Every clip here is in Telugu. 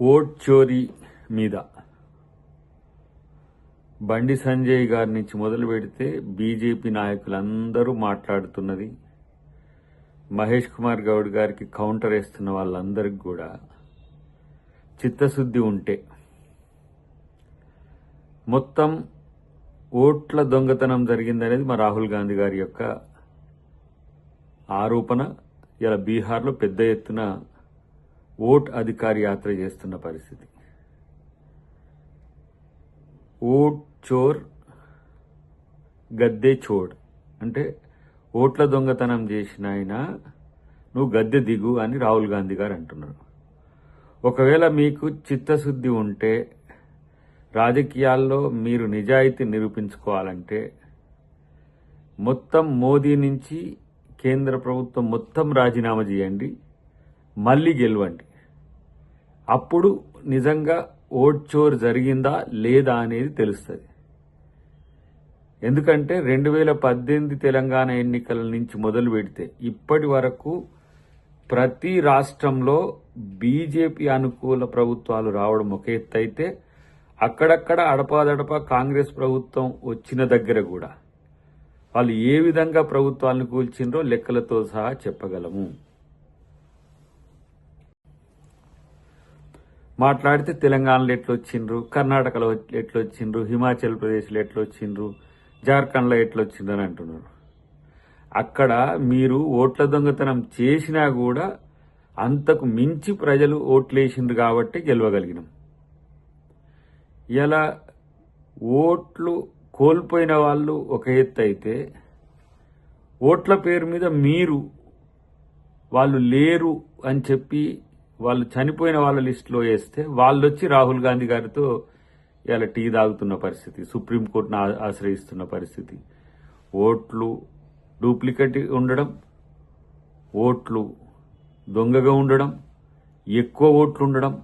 ఓట్ చోరీ మీద. బండి సంజయ్ గారి నుంచి మొదలు పెడితే బీజేపీ నాయకులందరూ మాట్లాడుతున్నది. మహేష్ కుమార్ గౌడ్ గారికి కౌంటర్ వేస్తున్న వాళ్ళందరికీ కూడా చిత్తశుద్ధి ఉంటే. మొత్తం ఓట్ల దొంగతనం జరిగిందనేది మా రాహుల్ గాంధీ గారి యొక్క ఆరోపణ. ఇలా బీహార్లో పెద్ద ఎత్తున ఓట్ అధికారి యాత్ర చేస్తున్న పరిస్థితి. ఓట్ చోర్ గద్దె చోడ్. అంటే ఓట్ల దొంగతనం చేసిన ఆయన నువ్వు గద్దె దిగు అని రాహుల్ గాంధీ గారు అంటున్నారు. ఒకవేళ మీకు చిత్తశుద్ధి ఉంటే రాజకీయాల్లో మీరు నిజాయితీ నిరూపించుకోవాలంటే మొత్తం మోదీ నుంచి కేంద్ర ప్రభుత్వం మొత్తం రాజీనామా చేయండి. మళ్ళీ గెలవండి. అప్పుడు నిజంగా ఓట్ చోర్ జరిగిందా లేదా అనేది తెలుస్తుంది. ఎందుకంటే రెండు వేల పద్దెనిమిది తెలంగాణ ఎన్నికల నుంచి మొదలు పెడితే ఇప్పటి వరకు ప్రతి రాష్ట్రంలో బీజేపీ అనుకూల ప్రభుత్వాలు రావడం ఒక ఎత్తు అయితే అక్కడక్కడ అడపాదడపా కాంగ్రెస్ ప్రభుత్వం వచ్చిన దగ్గర కూడా వాళ్ళు ఏ విధంగా ప్రభుత్వాలను కూల్చిండ్రో లెక్కలతో సహా చెప్పగలము. మాట్లాడితే తెలంగాణలో ఎట్లా వచ్చిండ్రు కర్ణాటకలో ఎట్లా వచ్చిండ్రు హిమాచల్ ప్రదేశ్లో ఎట్లా వచ్చిండ్రు జార్ఖండ్లో ఎట్లా వచ్చిండ్రు అని అంటున్నారు. అక్కడ మీరు ఓట్ల దొంగతనం చేసినా కూడా అంతకు మించి ప్రజలు ఓట్లేసిండ్రు కాబట్టి గెలవగలిగినాం. ఇలా ఓట్లు కోల్పోయిన వాళ్ళు ఒక ఎత్తు అయితే ఓట్ల పేరు మీద మీరు వాళ్ళు లేరు అని చెప్పి వాళ్ళు చనిపోయిన వాళ్ళ లిస్టులో వేస్తే వాళ్ళు వచ్చి రాహుల్ గాంధీ గారితో ఇలా టీ తాగుతున్న పరిస్థితి సుప్రీంకోర్టును ఆ- ఆశ్రయిస్తున్న పరిస్థితి. ఓట్లు డూప్లికేట్ ఉండడం ఓట్లు దొంగగా ఉండడం ఎక్కువ ఓట్లు ఉండడం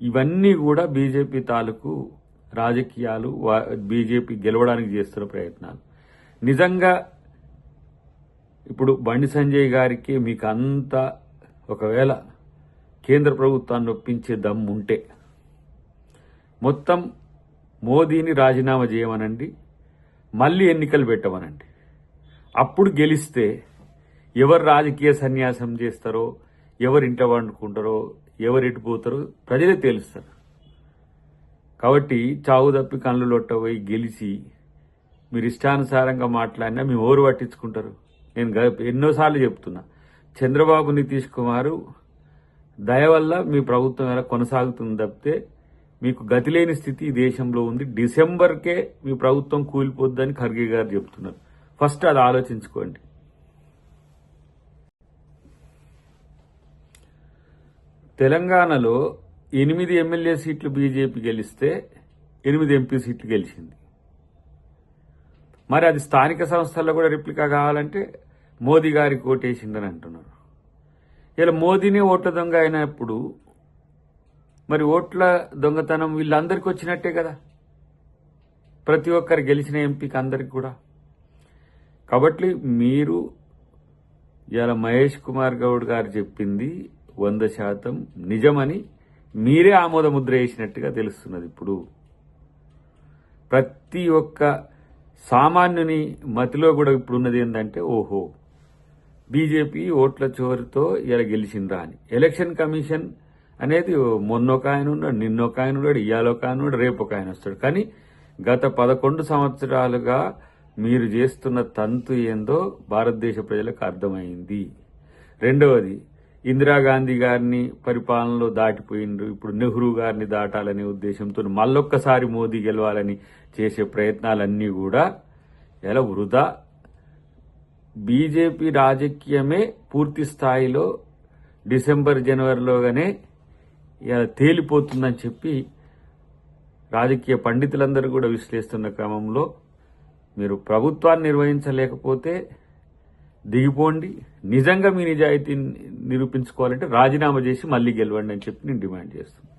ఇవన్నీ కూడా బీజేపీ తాలూకు రాజకీయాలు వా- బీజేపీ గెలవడానికి చేస్తున్న ప్రయత్నాలు. నిజంగా ఇప్పుడు బండి సంజయ్ గారికి మీకు అంత ఒకవేళ కేంద్ర ప్రభుత్వాన్ని ఒప్పించే దమ్ము ఉంటే. మొత్తం మోదీని రాజీనామా చేయమనండి మళ్ళీ ఎన్నికలు పెట్టమనండి. అప్పుడు గెలిస్తే ఎవరు రాజకీయ సన్యాసం చేస్తారో ఎవరు ఇంట వండుకుంటారో ఎవరు ఎటు పోతారో ప్రజలే తేలుస్తారు. కాబట్టి చావు తప్పి కళ్ళు లొట్టపోయి గెలిచి మీరు ఇష్టానుసారంగా మాట్లాడినా మేము ఎవరు పట్టించుకుంటారు. నేను గ- ఎన్నోసార్లు చెప్తున్నా. చంద్రబాబు నితీష్ కుమారు దయ వల్ల మీ ప్రభుత్వం ఎలా కొనసాగుతుంది తప్పితే మీకు గతి లేని స్థితి ఈ దేశంలో ఉంది. డిసెంబర్కే మీ ప్రభుత్వం కూలిపోద్దని ఖర్గే గారు చెప్తున్నారు. ఫస్ట్ అది ఆలోచించుకోండి. తెలంగాణలో ఎనిమిది ఎమ్మెల్యే సీట్లు బీజేపీ గెలిస్తే ఎనిమిది ఎంపీ సీట్లు గెలిచింది. మరి అది స్థానిక సంస్థల్లో కూడా రిప్లికా కావాలంటే మోదీ గారికి ఓటేసిందని అంటున్నారు. ఇలా మోదీని ఓట్ల దొంగ అయినప్పుడు మరి ఓట్ల దొంగతనం వీళ్ళందరికీ వచ్చినట్టే కదా? ప్రతి ఒక్కరు గెలిచిన ఎంపీకి అందరికి కూడా. కాబట్టి మీరు ఇలా మహేష్ కుమార్ గౌడ్ గారు చెప్పింది వంద శాతం నిజమని మీరే ఆమోదముద్ర వేసినట్టుగా తెలుస్తున్నది ఇప్పుడు. ప్రతి ఒక్క సామాన్యుని మతిలో కూడా ఇప్పుడు ఉన్నది ఏంటంటే ఓహో బీజేపీ ఓట్ల చోరుతో ఇలా గెలిచిందా అని. ఎలక్షన్ కమిషన్ అనేది మొన్నొక ఆయన ఉన్నాడు నిన్నొక ఆయన ఉన్నాడు ఇయ్యాలొక ఆయన ఉన్నాడు రేపు ఒక ఆయన వస్తాడు. కానీ గత పదకొండు సంవత్సరాలుగా మీరు చేస్తున్న తంతు ఏందో భారతదేశ ప్రజలకు అర్థమైంది. రెండవది ఇందిరాగాంధీ గారిని పరిపాలనలో దాటిపోయిండ్రు. ఇప్పుడు నెహ్రూ గారిని దాటాలనే ఉద్దేశంతో మళ్ళొక్కసారి మోదీ గెలవాలని చేసే ప్రయత్నాలన్నీ కూడా ఎలా వృధా. బీజేపీ రాజకీయమే పూర్తి స్థాయిలో డిసెంబర్ జనవరిలోగానే ఇలా తేలిపోతుందని చెప్పి రాజకీయ పండితులందరూ కూడా విశ్లేషిస్తున్న క్రమంలో మీరు ప్రభుత్వాన్ని నిర్వహించలేకపోతే దిగిపోండి. నిజంగా మీ నిజాయితీ నిరూపించుకోవాలంటే రాజీనామా చేసి మళ్ళీ గెలవండి అని చెప్పి నేను డిమాండ్ చేస్తున్నాను.